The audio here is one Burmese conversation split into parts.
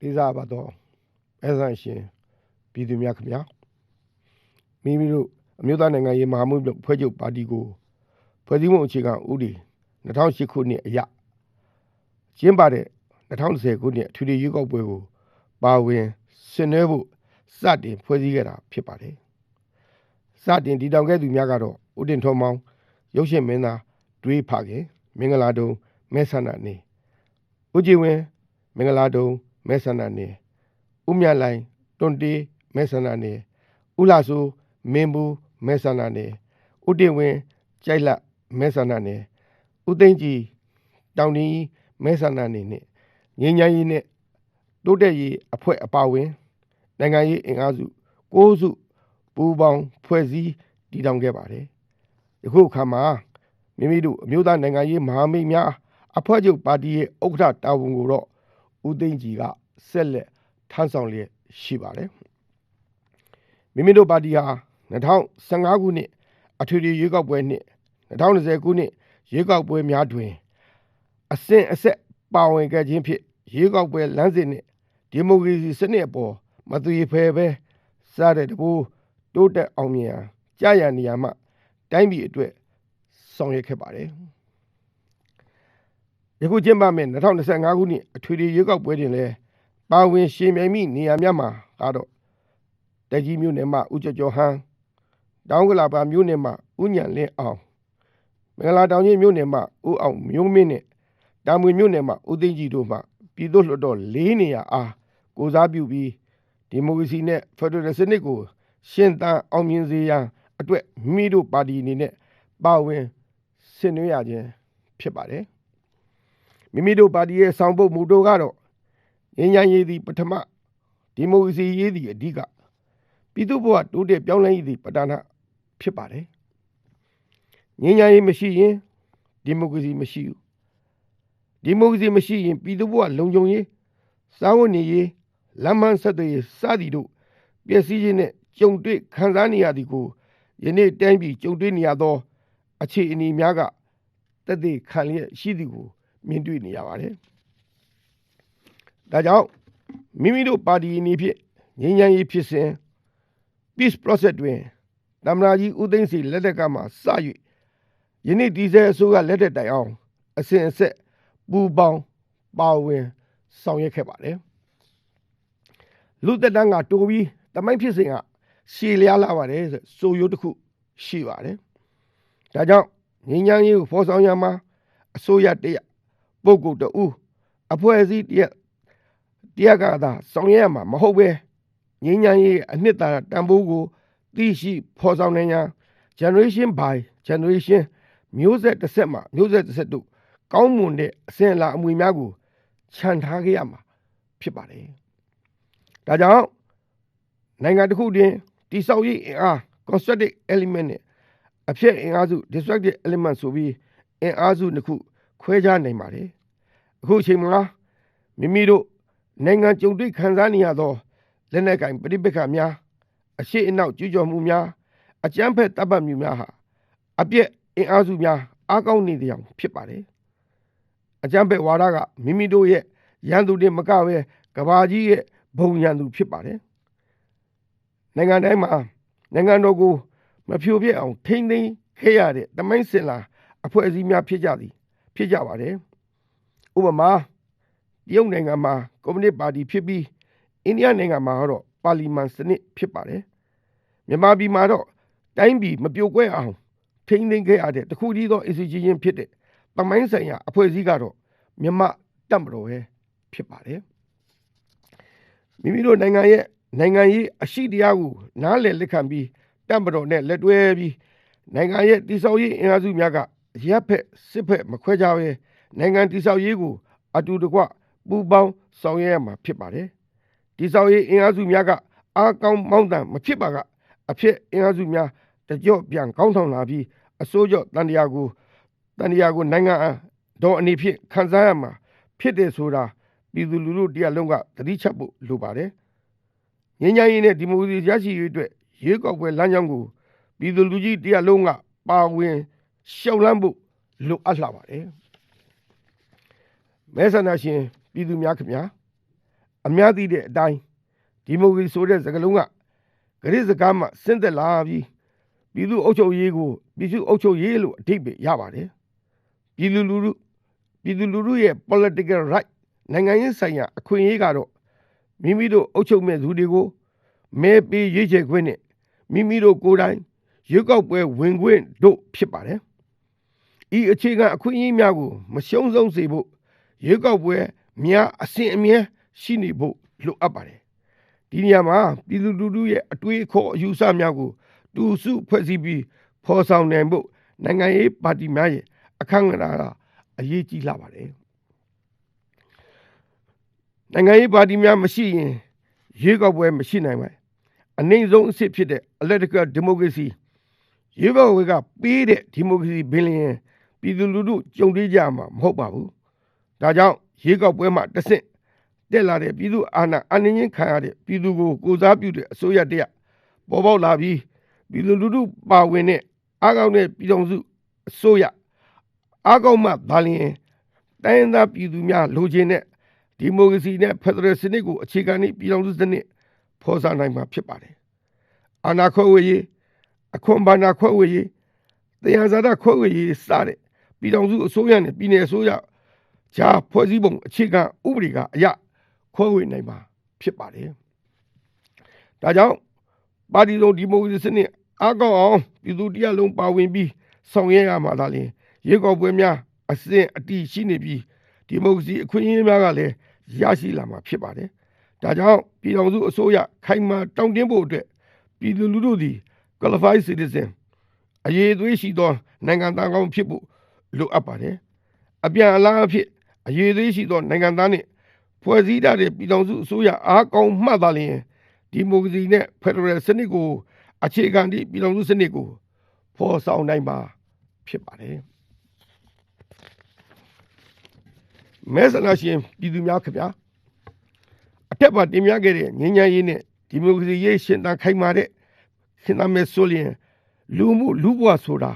လေးစားပါတော့အဲဆန်ရှင်ပြည်သူများခင်ဗျာမိမိတို့အမျိုးသားနိုင်ငံရေးမဟာမိတ်ဖွဲ့ချုပ်ပါတီကိုဖွဲ့စည်းမှုအခြေခံဥပဒေ2008ခုနှစ်အရကျင်းပတဲ့2010ခုနှစ်အထွေထွေရွေးကောက်ပွဲကိုပါဝင်ဆင်နွှဲဖို့စတင်ဖွဲ့စည်းခဲ့တာဖြစ်ပါတယ်စတင်တည်ထောင်ခဲ့သူများကတော့ဦးတင်ထွန်းမောင်ရုပ်ရှင်မင်းသားတွေးဖခင်မင်္ဂလာတုံမဲဆန္ဒနေဦးကြည်ဝင်းမင်္ဂလာတုံ မဲဆန္ဒနေဦးမြလိုင်တွန်တေးမဲဆန္ဒနေဦးလာဆိုမင်းဘူးမဲဆန္ဒနေဦးတင်ဝင်းကြိုက်လက်မဲဆန္ဒနေဦးသိန်းကြည်တောင်တင်းကြီးမဲဆန္ဒနေနဲ့ငင်းညာကြီးနဲ့တိုးတက်ရေးအဖွဲ့အပါအဝင်နိုင်ငံရေးအင်အားစု၉စုပူးပေါင်းဖွဲ့စည်းတည်ထောင်ခဲ့ပါတယ်ယခုအခါမှာမိမိတို့အမျိုးသားနိုင်ငံရေးမဟာမိတ်များအဖွဲ့ချုပ်ပါတီရဲ့ဥက္ကဋ္ဌတာဝန်ကိုတော့ဦးသိန်းကြည်က ဆက်လက်ထမ်းဆောင်လျက်ရှိပါတယ်မိမိတို့ပါတီဟာ2015ခုနှစ်အထွေထွေရွေးကောက်ပွဲနှစ်2020ခုနှစ်ရွေးကောက်ပွဲများတွင် အစဉ်အဆက်ပါဝင်ခဲ့ခြင်းဖြင့်ရွေးကောက်ပွဲလမ်းစဉ်နှင့်ဒီမိုကရေစီစနစ်အပေါ်မသွေဖယ်ပဲစတဲ့တဘိုးတိုးတက်အောင်မြင်အောင်ကြာရနေရမှ တိုင်းပြည်အတွက်ဆောင်ရွက်ခဲ့ပါတယ်ယခုကျင်းပမယ့်2025ခုနှစ်အထွေထွေရွေးကောက်ပွဲတွင်လည်း ပါဝင်ရှင်မြိုင်မိနေရာများမှာကတော့တကြီးမျိုးနယ်မှဦးကျော်ကျော်ဟန်းတောင်ကလာပါမျိုးနယ်မှဦးညံလင်းအောင်မင်္ဂလာတောင်ကြီးမျိုးနယ်မှဦးအောင်မျိုးမင်းနဲ့တာမွေမျိုးနယ်မှဦးသိန်းကြီးတို့မှပြည်သူ့လွှတ်တော်၄နေရာအားကိုစားပြုပြီးဒီမိုကရေစီနဲ့ဖက်ဒရယ်စနစ်ကိုရှင်းသန်အောင်မြင်စေရန်အတွက်မိမိတို့ပါတီအနေနဲ့ပါဝင်ဆင်နွှဲရခြင်းဖြစ်ပါတယ်မိမိတို့ပါတီရဲ့ဆောင်ပုဒ်မူတို့ကတော့ ငြိမ်းချမ်းရေးသည်ပထမဒီမိုကရေစီရေးသည်အဓိကပြည်သူ့ဘဝတိုးတက်ပြောင်းလဲရေးသည်ပဋ္ဌာန်းဖြစ်ပါတယ်ငြိမ်းချမ်းရေးမရှိရင်ဒီမိုကရေစီမရှိဘူးဒီမိုကရေစီမရှိရင်ပြည်သူ့ဘဝလုံခြုံရေးစာဝန်နေရေးလမ်းမဆက်သွယ်ရေးစသည်တို့ပျက်စီးခြင်းနဲ့ကြုံတွေ့ခံစားနေရသည်ကိုယနေ့တိုင်းပြည်ကြုံတွေ့နေရသော အခြေအနေများကတသက်ခံရရှိသည်ကိုမြင်တွေ့နေရပါတယ်။ ဒါကြောင့်မိမိတို့ပါတီအနေဖြင့်ငြိမ်းချမ်းရေးဖြစ်စဉ် peace process တွင်တမနာကြီးဦးသိန်းစီလက်ထက်ကမှစ၍ယနေ့ဒီဇယ်အစိုးရလက်ထက်တိုင်အောင်အစဉ်အဆက်ပူပေါင်းပါဝင်ဆောင်ရွက်ခဲ့ပါတယ်။လူသက်တမ်းကတိုးပြီးတမိုင်းဖြစ်စဉ်ကရှည်လျားလာပါတယ်ဆိုဆိုရိုးတစ်ခုရှိပါတယ်။ဒါကြောင့်ငញ្ញမ်းရေးကိုဖော်ဆောင်ရမှာအစိုးရတရပုဂ္ဂိုလ်တဦးအဖွဲ့အစည်းတရ တရားကသာဆောင်ရွက်ရမှာမဟုတ်ပဲငញ្ញမ်းရေးအနှစ်သာရတန်ဖိုးကိုသိရှိဖော်ဆောင်နိုင်ရန် generation by generation မျိုးဆက်တစ်ဆက်မှမျိုးဆက်တစ်ဆက်တို့ကောင်းမွန်တဲ့အစဉ်အလာအမွေများကိုခြံထားခဲ့ရမှာဖြစ်ပါတယ်။ဒါကြောင့်နိုင်ငံတစ်ခုတွင်တိဆောက်ရေးအင်အား constructive element နဲ့အဖြစ်အင်အားစု destructive element ဆိုပြီးအင်အားစုတစ်ခုခွဲခြားနိုင်ပါတယ်။အခုအချိန်မှာမိမိတို့ နိုင်ငံကြုံတွေ့ခံစားနေရသောလက်နက်ကင်ပြိပက္ခများအရှိအနောက်ကျူးကျော်မှုများအကြမ်းဖက်တပ်ပတ်မှုများဟာအပြည့်အင်အားစုများအားကောင်းနေတဲ့အကြောင်းဖြစ်ပါတယ်။အကြမ်းဖက်ဝါဒကမိမိတို့ရဲ့ရန်သူတွေမကပဲကဘာကြီးရဲ့ဘုံရန်သူဖြစ်ပါတယ်။နိုင်ငံတိုင်းမှာနိုင်ငံတော်ကိုမဖြိုပြက်အောင်ထိမ့်သိမ်းခဲ့ရတဲ့တမိုင်းစင်လာအဖွဲ့အစည်းများဖြစ်ကြသည် ဖြစ်ကြပါတယ်။ဥပမာ တရုတ်နိုင်ငံမှာကွန်မြူနစ်ပါတီဖြစ်ပြီးအိန္ဒိယနိုင်ငံမှာတော့ပါလီမန်စနစ်ဖြစ်ပါတယ်။မြန်မာပြည်မှာတော့တိုင်းပြည်မပြိုကွဲအောင်ထိမ့်သိမ်းခဲ့ရတဲ့တခုတည်းသော institution ဖြစ်တဲ့တမိုင်းဆိုင်ရာအဖွဲ့အစည်းကတော့မြန်မာတပ်မတော်ပဲဖြစ်ပါတယ်။မိမိတို့နိုင်ငံရဲ့နိုင်ငံရေးအရှိတရားကိုနားလည်လက်ခံပြီးတပ်မတော်နဲ့လက်တွဲပြီးနိုင်ငံရဲ့တည်ဆောက်ရေးအင်အားစုများကရပ်ဖက်စစ်ဖက်မခွဲခြားပဲနိုင်ငံတည်ဆောက်ရေးကိုအတူတကွ ပူးပေါင်းဆောင်ရွက်ရမှာဖြစ်ပါတယ်။တည်ဆောက်ရေးအင်အားစုများကအားကောင်းမောင်းတန်မဖြစ်ပါကအဖြစ်အင်အားစုများတကြော့ပြန်ကောင်းထောင်လာပြီးအစိုးရတန်တရားကိုတန်တရားကိုနိုင်ငံတော်အနေဖြင့်ခံစားရမှာဖြစ်တယ်ဆိုတာပြည်သူလူထုတရားလုံးကသတိချက်ဖို့လိုပါတယ်။ငញ្ញရင်နဲ့ဒီမိုကရေစီရရှိရေးအတွက်ရွေးကောက်ပွဲလမ်းကြောင်းကိုပြည်သူလူကြီးတရားလုံးကပါဝင်ရှောက်လန်းဖို့လိုအပ်လာပါတယ်မဲဆန္ဒရှင် ပြည်သူများခင်ဗျာအများသိတဲ့အတိုင်းဒီမိုကရေစီဆိုတဲ့စကားလုံးကဂရိစကားမှဆင်းသက်လာပြီးပြည်သူအုပ်ချုပ်ရေးကိုပြည်သူအုပ်ချုပ်ရေးလို့အဓိပ္ပာယ်ရပါတယ်ပြည်သူလူထုပြည်သူလူထုရဲ့ political right နိုင်ငံရေးဆိုင်ရာအခွင့်အရေးကတော့မိမိတို့အုပ်ချုပ်မဲ့သူတွေကိုမဲပေးရွေးချယ်ခွင့်နဲ့မိမိတို့ကိုယ်တိုင်ရွေးကောက်ပွဲဝင်ခွင့်တို့ဖြစ်ပါတယ်ဤအခြေခံအခွင့်အရေးများကိုမရှုံးဆုံးစေဖို့ရွေးကောက်ပွဲ များအစဉ်အမြဲရှိနေဖို့လိုအပ်ပါတယ်ဒီနေရာမှာပြည်သူလူထုရဲ့အတွေးအခေါ်အယူဆများကိုတူစုဖွဲ့စည်းပြီးဖော်ဆောင်နိုင်ဖို့နိုင်ငံရေးပါတီများရဲ့အခမ်းအနားကအရေးကြီးလာပါတယ်နိုင်ငံရေးပါတီများမရှိရင်ရွေးကောက်ပွဲမရှိနိုင်ပါဘူးအနိုင်ဆုံးအစ်စ်ဖြစ်တဲ့ electrical democracy ရွေးကောက်ပွဲကပေးတဲ့ဒီမိုကရေစီဘင်းလျင်ပြည်သူလူထုကြုံတွေ့ကြမှာမဟုတ်ပါဘူးဒါကြောင့် ရွေးကောက်ပွဲမှာတဆင့်တက်လာတဲ့ပြည်သူအာဏာအနှင်းချင်းခံရတဲ့ပြည်သူကိုကိုစားပြုတဲ့အစိုးရတရက်ပေါ်ပေါက်လာပြီးပြည်သူလူထုပါဝင်တဲ့အားကောင်းတဲ့ပြည်တော်စုအစိုးရအားကောင်းမှဒါလျင်တိုင်းရင်းသားပြည်သူများလိုချင်တဲ့ဒီမိုကရေစီနဲ့ဖက်ဒရယ်စနစ်ကိုအခြေခံသည့်ပြည်တော်စုစနစ်ဖော်ဆောင်နိုင်မှာဖြစ်ပါတယ်အာဏာခွဲဝေရေးအခွန်ဘာနာခွဲဝေရေးတရားဇာတခွဲဝေရေးစတဲ့ပြည်တော်စုအစိုးရနဲ့ပြည်내အစိုးရ ဂျာဖွဲ့စည်းပုံအခြေခံဥပဒေကအရခွဲဝေနိုင်မှာဖြစ်ပါတယ်ဒါကြောင့်ပါတီလုံးဒီမိုကရေစီစနစ်အားကောင်းအောင်ပြည်သူတရားလုံးပါဝင်ပြီးဆောင်ရွက်ရမှာသာလျှင်ရေကောက်ပွဲများအစဉ်အတီးရှိနေပြီးဒီမိုကရေစီအခွင့်အရေးများကလည်းရရှိလာမှာဖြစ်ပါတယ်။ဒါကြောင့်ပြည်ထောင်စုအစိုးရခိုင်မာတောင်းတင်းဖို့အတွက်ပြည်သူလူထုသည် qualified citizen အရေးသွေးရှိသောနိုင်ငံသားကောင်းဖြစ်ဖို့လိုအပ်ပါတယ်။အပြန်အလှန်အဖြစ် အရေးသွေးရှိသောနိုင်ငံသားနှင့်ဖွဲ့စည်းထားတဲ့ပြည်ထောင်စုအစိုးရအားကောင်းမှသာလျှင်ဒီမိုကရေစီနဲ့ဖက်ဒရယ်စနစ်ကိုအခြေခံသည့်ပြည်ထောင်စုစနစ်ကိုဖော်ဆောင်နိုင်မှာဖြစ်ပါတယ်မဲဆန္ဒရှင်ပြည်သူများခင်ဗျာအထက်ပါတင်ပြခဲ့တဲ့ငြိမ်းချမ်းရေးနဲ့ဒီမိုကရေစီရေးရှင်သန်ခိုင်မာတဲ့ရှင်သန်မဲ့ဆိုလျင်လူမှုလူဘဝဆိုတာ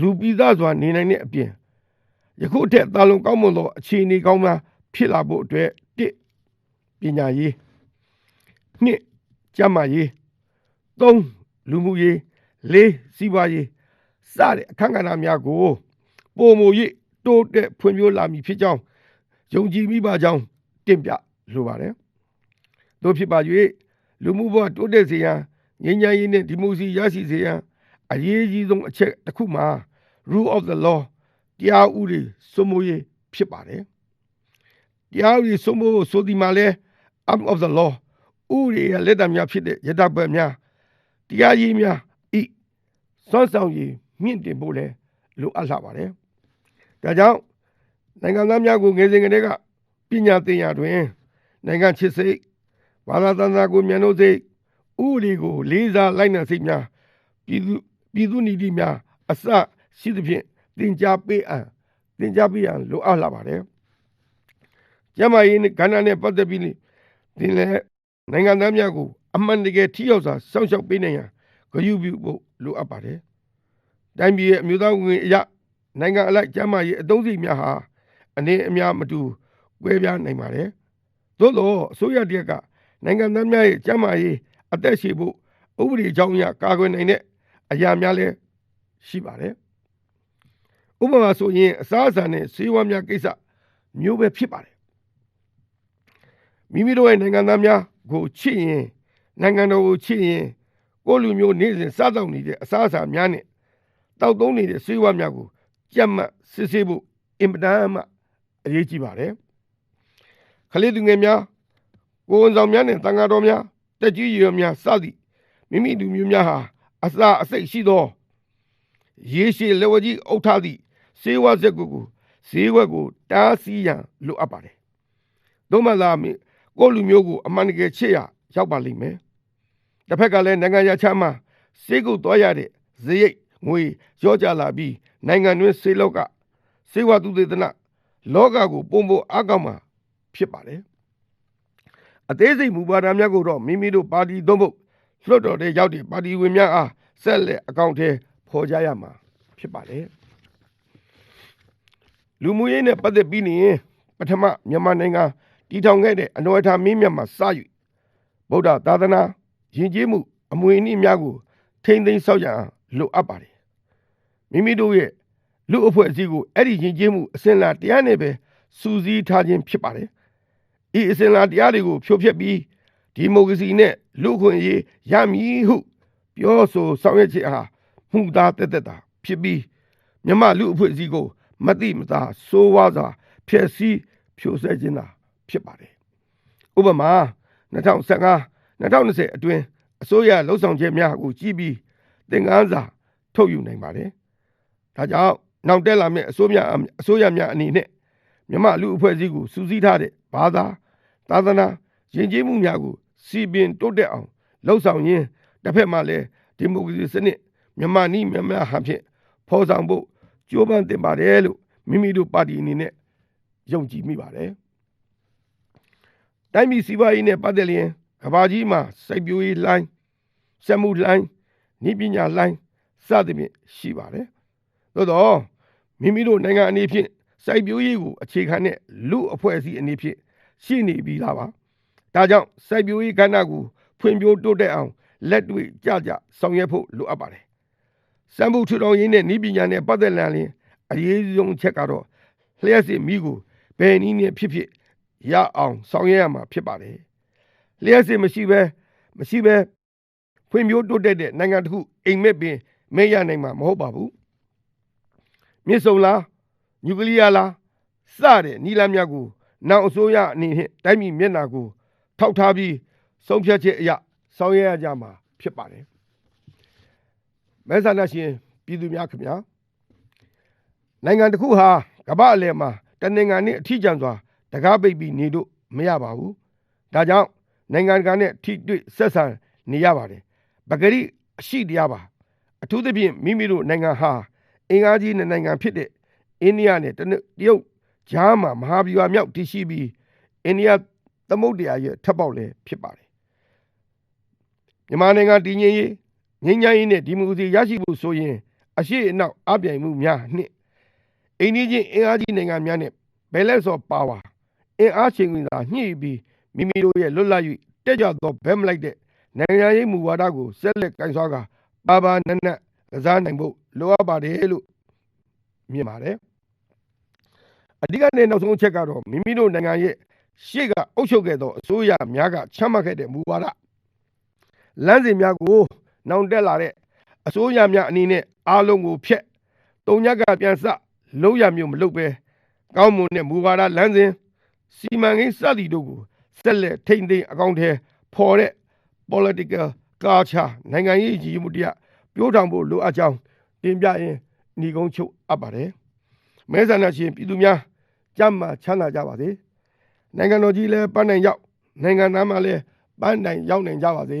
လူပြည်သားစွာနေနိုင်တဲ့အပြင် ယခုထက်သာလွန်ကောင်းမွန်သောအခြေအနေကောင်းများဖြစ်လာဖို့အတွက်တစ်ပညာရေးနှစ်ကျန်းမာရေးသုံးလူမှုရေးလေးစီးပွားရေးစတဲ့အခမ်းကဏ္ဍများကိုပုံမူ၍တိုးတက်ဖွံ့ဖြိုးလာမည်ဖြစ်ကြောင်းယုံကြည်မိပါကြောင်းတင်ပြလိုပါတယ်။တို့ဖြစ်ပါ၍လူမှုဘဝတိုးတက်စေရန်ငြိမ်းချမ်းရေးနဲ့ဒီမိုကရေစီရရှိစေရန်အရေးကြီးဆုံးအချက်တစ်ခုမှာ rule of the law တရားဥပဒေစိုးမိုးရေးဖြစ်ပါတယ်။တရားဥပဒေစိုးမိုးဖို့ဆိုဒီမှာလဲ arm of the law ဥပဒေရဲ့လက်တံများဖြစ်တဲ့ရတပတ်များတရားရေးများဤစွမ်းဆောင်ရည်မြင့်တင်ဖို့လဲလိုအပ်လာပါတယ်။ဒါကြောင့်နိုင်ငံသားများကိုငယ်စဉ်ကတည်းကပညာသင်ရာတွင်နိုင်ငံချစ်စိတ်ဘာသာတန်တာကိုမြန်လို့စိတ်ဥပဒေကိုလေးစားလိုက်နာစိတ်များပြည်သူပြည်သူနီတိများအစရှိသဖြင့် သင်ကြားပေးအံသင်ကြားပေးရန်လိုအပ်လာပါတယ်။ကျမရေးကဏ္ဍနဲ့ပတ်သက်ပြီးသင်လည်းနိုင်ငံသားများကိုအမှန်တကယ်ထိရောက်စွာစောင့်ရှောက်ပေးနိုင်ရန်ဂရုပြုဖို့လိုအပ်ပါတယ်။တိုင်းပြည်ရဲ့အမျိုးသားဝင်အရာနိုင်ငံအလိုက်ကျမရေးအသုံးစီများဟာအနေအများမတူကွဲပြားနိုင်ပါတယ်။သို့သောအစိုးရတရက်ကနိုင်ငံသားများရဲ့ကျန်းမာရေးအသက်ရှည်ဖို့ဥပဒေကြောင်းအရကာကွယ်နိုင်တဲ့အရာများလည်းရှိပါတယ်။ ဥပမာဆိုရင်အစားအစာနဲ့ဆေးဝါးများကိစ္စမျိုးပဲဖြစ်ပါတယ်။မိမိတို့ရဲ့နိုင်ငံသားများကိုချစ်ရင်နိုင်ငံတော်ကိုချစ်ရင်ကိုလူမျိုးနေစဉ်စားတော့နေတဲ့အစားအစာများနဲ့တောက်သုံးနေတဲ့ဆေးဝါးများကိုကြက်မှတ်စစ်ဆေးဖို့အင်ပဒန်မှအရေးကြီးပါတယ်ခလေးသူငယ်များကိုဝန်ဆောင်များနဲ့တန်ဃာတော်များတက်ကြီးရွယ်များစသည်မိမိလူမျိုးများဟာအစာအစိတ်ရှိသောရေရှည်လက်ဝကြီးအုပ်ထားသည့် စေဝါဇက်ကိုဈေးဝက်ကိုတားဆီးရန်လိုအပ်ပါတယ်။သို့မှသာကိုလူမျိုးကိုအမှန်တကယ်ချစ်ရရောက်ပါလိမ့်မယ်။တစ်ဖက်ကလည်းနိုင်ငံရချမ်းမှာစေကုသွားရတဲ့ဇရိတ်ငွေရောကြလာပြီးနိုင်ငံတွင်းစေလောက်ကစေဝတုသေသနလောကကိုပုံဖို့အကောက်မှာဖြစ်ပါတယ်အသေးစိတ်မူပါဒများကိုတော့မိမိတို့ပါတီသုံးဖို့လွှတ်တော်တဲ့ရောက်တဲ့ပါတီဝင်များအားဆက်လက်အကောင့်ထဲဖော်ကြရမှာဖြစ်ပါတယ် လူမှုရေးနဲ့ပတ်သက်ပြီးနေရင်ပထမမြန်မာနိုင်ငံတတည်ထောင်ခဲ့တဲ့အနောထာမင်းမြတ်မှာစ၍ဗုဒ္ဓသာသနာယဉ်ကျေးမှုအမွေအနှစ်များကို ထိမ့်သိမ်းဆောက်ရန်လိုအပ်ပါတယ်မိမိတို့ရဲ့လူအဖွဲ့အစည်းကိုအဲ့ဒီယဉ်ကျေးမှုအစဉ်လာတရားနဲ့ပဲစူးစီးထားခြင်းဖြစ်ပါတယ်ဤအစဉ်လာတရားတွေကိုဖြိုဖျက်ပြီးဒီမိုကရေစီနဲ့လူ့အခွင့်အရေးရမည်ဟု ပြောဆိုဆောင်ရွက်ခြင်းအားမှုသားတက်တက်တာဖြစ်ပြီးမြမလူအဖွဲ့အစည်းကို မတိမသားစိုးဝါးစွာဖျက်ဆီးဖြိုဆဲခြင်းသာဖြစ်ပါတယ်ဥပမာ2015 2020အတွင်းအစိုးရလှုပ်ဆောင်ချက်များကိုကြည့်ပြီးသင်ခန်းစာထုတ်ယူနိုင်ပါတယ်ဒါကြောင့်နောက်တက်လာမယ့်အစိုးရအစိုးရများအနေနဲ့မြမလူအဖွဲ့အစည်းကိုစူးစီးထားတဲ့ဘာသာသာသနာယဉ်ကျေးမှုများကိုစီပင်တိုးတက်အောင်လှုပ်ဆောင်ရင်းတစ်ဖက်မှာလည်းဒီမိုကရေစီစနစ်မြန်မာနီးမြန်မာဟန်ဖြင့်ဖော်ဆောင်ဖို့ ကြိုးပမ်းတင်ပါတယ်လို့မိမိတို့ပါတီအနေနဲ့ယုံကြည်မိပါတယ်တိုင်းပြည်စီးပွားရေးနဲ့ပတ်သက်လျင်ကဘာကြီးမှာစိုက်ပျိုးရေးလိုင်းစက်မှုလိုင်းဤပညာလိုင်းစသဖြင့်ရှိပါတယ်သို့တော့မိမိတို့နိုင်ငံအနေဖြင့်စိုက်ပျိုးရေးကိုအခြေခံတဲ့လူအဖွဲ့အစည်းအနေဖြင့်ရှိနေပြီလားပါဒါကြောင့်စိုက်ပျိုးရေးကဏ္ဍကိုဖွံ့ဖြိုးတိုးတက်အောင်လက်တွေ့ကြကြဆောင်ရွက်ဖို့လိုအပ်ပါတယ် စံမှုထူထောင်ရေးနဲ့ဤပညာနဲ့ပတ်သက်လာရင်အရေးဆုံးချက်ကတော့လျှက်စစ်မိကိုဘယ်နည်းနဲ့ဖြစ်ဖြစ်ရအောင်ဆောင်ရွက်ရမှာဖြစ်ပါတယ်လျှက်စစ်မရှိဘဲမရှိဘဲဖွံ့ဖြိုးတိုးတက်တဲ့နိုင်ငံတစ်ခုအိမ်မက်ပင်မဲရနိုင်မှာမဟုတ်ပါဘူးမြစ်ဆုံလားနျူကလ িয়ার လားစတဲ့နီလာမြတ်ကိုနောက်အစိုးရအနေနဲ့တိုင်းပြည်မျက်နှာကိုထောက်ထားပြီးဆုံးဖြတ်ချက်အရဆောင်ရွက်ရကြမှာဖြစ်ပါတယ် မဲဆန္ဒရှင်ပြည်သူများခင်ဗျာနိုင်ငံတစ်ခုဟာကမ္ဘာအလယ်မှာတနိုင်ငံနဲ့အထီးကျန်စွာတကားပိတ်ပြီးနေလို့မရပါဘူးဒါကြောင့်နိုင်ငံတကာနဲ့ထိတွေ့ဆက်ဆံနေရပါတယ်ပဂရိအရှိတရားပါအထူးသဖြင့်မိမိတို့နိုင်ငံဟာအင်အားကြီးနိုင်ငံဖြစ်တဲ့အိန္ဒိယနဲ့တရုတ်ဂျားမှာမဟာဗျူဟာမြောက်တည်ရှိပြီးအိန္ဒိယသမုဒ္ဒရာရဲ့ထပ်ပေါက်လည်းဖြစ်ပါတယ်မြန်မာနိုင်ငံတည်ငြိမ်ရေး ငြိမ်းချမ်းရေးနဲ့ဒီမိုကရေစီရရှိဖို့ဆိုရင်အရှိအနောက်အပြိုင်မှုများနှင့်အိန္ဒိချင်းအင်အားကြီးနိုင်ငံများနဲ့ဘယ်လဲဆိုပါဝါအင်အားချိန်ဝင်သာညှိပြီးမိမိတို့ရဲ့လွတ်လပ်၍တက်ကြသောဘဲမလိုက်တဲ့နိုင်ငံရေးမူဝါဒကိုဆက်လက်ကင်ဆွားကပါပါနက်နက်ကစားနိုင်ဖို့လိုအပ်ပါတယ်လို့မြင်ပါတယ်အဓိကနဲ့နောက်ဆုံးအချက်ကတော့မိမိတို့နိုင်ငံရဲ့ရှေ့ကအုပ်ချုပ်ခဲ့သောအစိုးရများကချမှတ်ခဲ့တဲ့မူဝါဒလမ်းစဉ်များကို နောင်တက်လာတဲ့အစိုးရများအနေနဲ့အားလုံးကိုဖျက်တုံညက်ကပြန်စလုံးရမျိုးမလုပ်ပဲကောင်းမွန်တဲ့မူဝါဒလမ်းစဉ်စီမံကိန်းစသည်တို့ကိုဆက်လက်ထိမ့်သိမ်းအကောင့်ထဲဖော်တဲ့ political culture နိုင်ငံရေးရည်မှုတရားပြောထောင်ဖို့လိုအပ်ကြောင်းတင်ပြရင်းညီကုန်းချုပ်အပ်ပါတယ်မဲဆန္ဒရှင်ပြည်သူများကြမ်းမှချမ်းသာကြပါစေနိုင်ငံတော်ကြီးလည်းပန်းနိုင်ရောက်နိုင်ငံသားမှလည်းပန်းနိုင်ရောက်နိုင်ကြပါစေ